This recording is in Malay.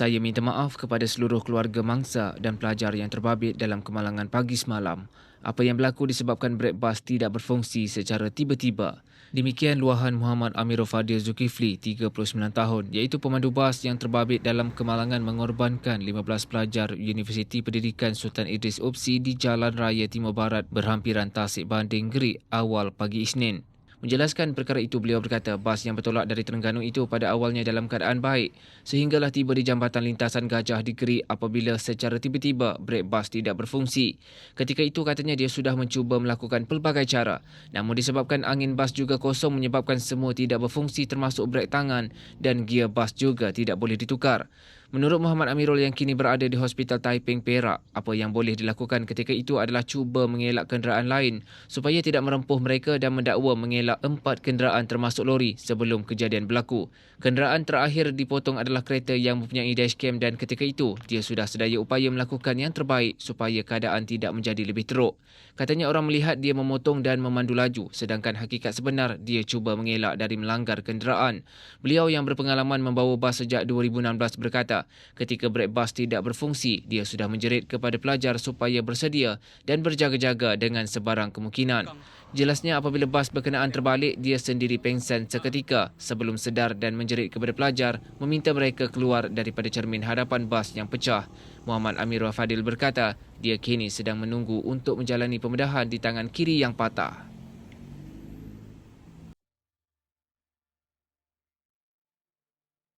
Saya minta maaf kepada seluruh keluarga mangsa dan pelajar yang terbabit dalam kemalangan pagi semalam. Apa yang berlaku disebabkan brek bas tidak berfungsi secara tiba-tiba. Demikian luahan Muhammad Amirul Fadil Zulkifli, 39 tahun, iaitu pemandu bas yang terbabit dalam kemalangan mengorbankan 15 pelajar Universiti Pendidikan Sultan Idris Opsi di Jalan Raya Timur Barat berhampiran Tasik Banding Gerik awal pagi Isnin. Menjelaskan perkara itu, beliau berkata bas yang bertolak dari Terengganu itu pada awalnya dalam keadaan baik sehinggalah tiba di jambatan lintasan Gajah Geri apabila secara tiba-tiba brek bas tidak berfungsi. Ketika itu katanya dia sudah mencuba melakukan pelbagai cara namun disebabkan angin bas juga kosong menyebabkan semua tidak berfungsi termasuk brek tangan dan gear bas juga tidak boleh ditukar. Menurut Muhammad Amirul yang kini berada di Hospital Taiping Perak, apa yang boleh dilakukan ketika itu adalah cuba mengelak kenderaan lain supaya tidak merempuh mereka dan mendakwa mengelak empat kenderaan termasuk lori sebelum kejadian berlaku. Kenderaan terakhir dipotong adalah kereta yang mempunyai dashcam dan ketika itu dia sudah sedaya upaya melakukan yang terbaik supaya keadaan tidak menjadi lebih teruk. Katanya orang melihat dia memotong dan memandu laju sedangkan hakikat sebenar dia cuba mengelak dari melanggar kenderaan. Beliau yang berpengalaman membawa bas sejak 2016 berkata ketika brek bas tidak berfungsi, dia sudah menjerit kepada pelajar supaya bersedia dan berjaga-jaga dengan sebarang kemungkinan. Jelasnya apabila bas berkenaan terbalik, dia sendiri pengsan seketika sebelum sedar dan menjerit kepada pelajar meminta mereka keluar daripada cermin hadapan bas yang pecah. Muhammad Amirul Fadil berkata, dia kini sedang menunggu untuk menjalani pembedahan di tangan kiri yang patah.